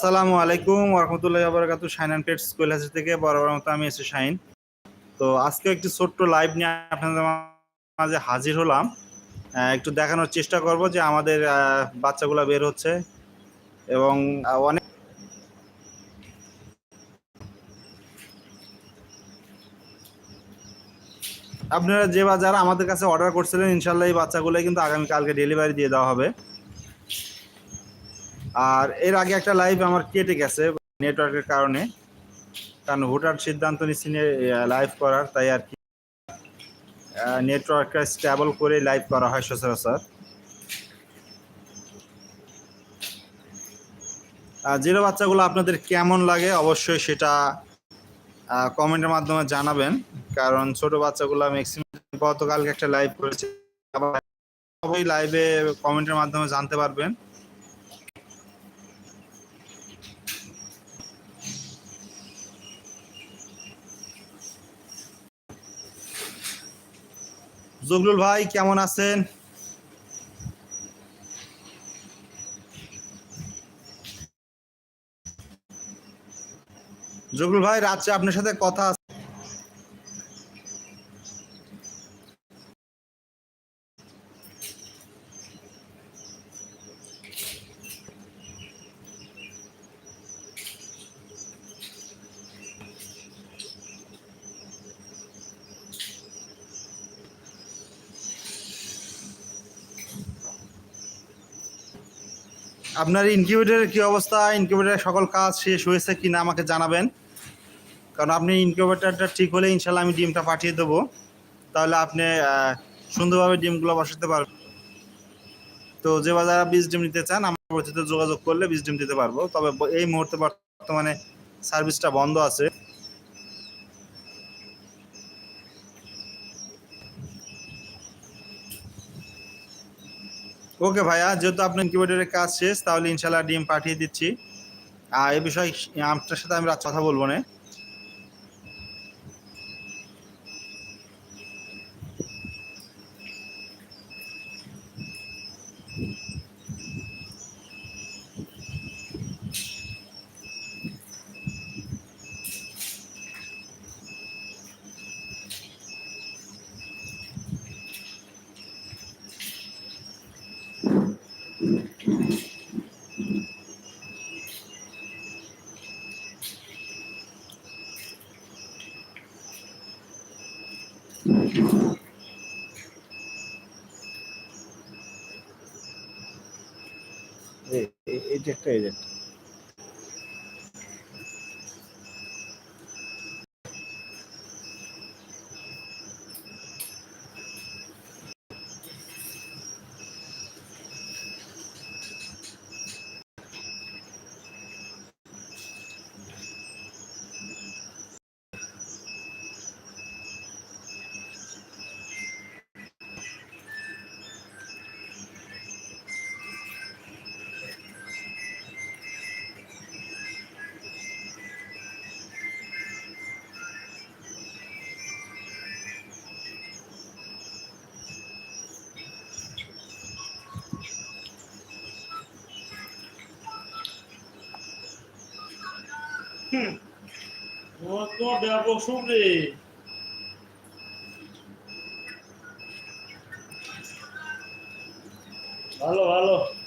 আসসালামু আলাইকুম ওরহমতুল্লাহ আবরাকাতু শাইন পেটস স্কুল হাসি থেকে বরাবর মতো আমি এসে শাইন। তো আজকে একটি ছোট্ট লাইভ নিয়ে আপনাদের মাঝে হাজির হলাম। একটু দেখানোর চেষ্টা করব যে আমাদের বাচ্চাগুলো বের হচ্ছে এবং অনেক আপনারা যে বা যারা আমাদের কাছে অর্ডার করছিলেন ইনশাল্লাহ এই বাচ্চাগুলো কিন্তু আগামীকালকে ডেলিভারি দিয়ে দেওয়া হবে। আর এর আগে একটা লাইভ আমার কেটে গেছে নেটওয়ার্কের কারণে। কারণ হুটার সিদ্ধান্ত নিচ্ছি লাইভ করার, তাই আর কি। নেটওয়ার্কটা স্টেবল করে লাইভ করা হয় সচরাচর। জিরো বাচ্চাগুলো আপনাদের কেমন লাগে অবশ্যই সেটা কমেন্টের মাধ্যমে জানাবেন। কারণ ছোট বাচ্চাগুলো ম্যাক্সিমাম গতকালকে একটা লাইভ করেছে। সবাই লাইভে কমেন্টের মাধ্যমে জানতে পারবেন। জগলুল ভাই কেমন আছেন? জগলুল ভাই রাত্রে আপনার সাথে কথা আপনার ইনকিউবেটরের কি অবস্থা? ইনকিউবেটরের সকল কাজ শেষ হয়েছে কি না আমাকে জানাবেন। কারণ আপনি ইনকিউবেটরটা ঠিক হলে ইনশাল্লাহ আমি ডিমটা পাঠিয়ে দেবো। তাহলে আপনি সুন্দরভাবে ডিমগুলো বসাতে পারবেন। তো যে বা যারা বীজ ডিম নিতে চান, আমার পরিচিত যোগাযোগ করলে বীজ ডিম দিতে পারব। তবে এই মুহূর্তে বর্তমানে সার্ভিসটা বন্ধ আছে। ওকে ভাইয়া, যেহেতু আপনার ইনকিউবেটরের কাজ শেষ, তাহলে ইনশাল্লাহ ডিম পাঠিয়ে দিচ্ছি। আর এ বিষয়ে আপনার সাথে আমি রাত কথা বলব না। এই যে একটা এই যে একটা। No to biało szubry. Halo, halo.